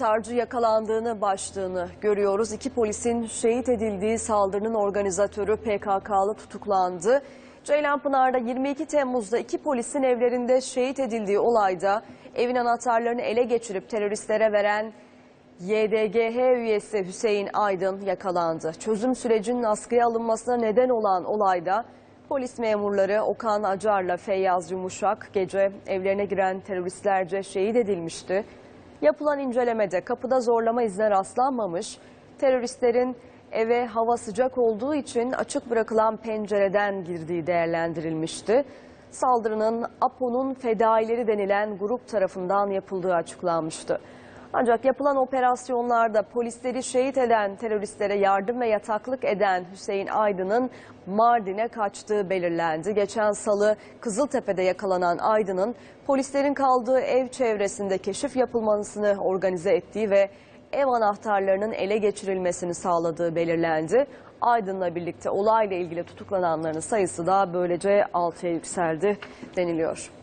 anahtarcı yakalandığını başlığını görüyoruz. İki polisin şehit edildiği saldırının organizatörü PKK'lı tutuklandı. Ceylanpınar'da 22 Temmuz'da iki polisin evlerinde şehit edildiği olayda evin anahtarlarını ele geçirip teröristlere veren YDGH üyesi Hüseyin Aydın yakalandı. Çözüm sürecinin askıya alınmasına neden olan olayda polis memurları Okan Acar'la Feyyaz Yumuşak gece evlerine giren teröristlerce şehit edilmişti. Yapılan incelemede kapıda zorlama izine rastlanmamış, teröristlerin eve hava sıcak olduğu için açık bırakılan pencereden girdiği değerlendirilmişti. Saldırının APO'nun fedaileri denilen grup tarafından yapıldığı açıklanmıştı. Ancak yapılan operasyonlarda polisleri şehit eden teröristlere yardım ve yataklık eden Hüseyin Aydın'ın Mardin'e kaçtığı belirlendi. Geçen salı Kızıltepe'de yakalanan Aydın'ın polislerin kaldığı ev çevresinde keşif yapılmasını organize ettiği ve ev anahtarlarının ele geçirilmesini sağladığı belirlendi. Aydın'la birlikte olayla ilgili tutuklananların sayısı da böylece 6'ya yükseldi deniliyor.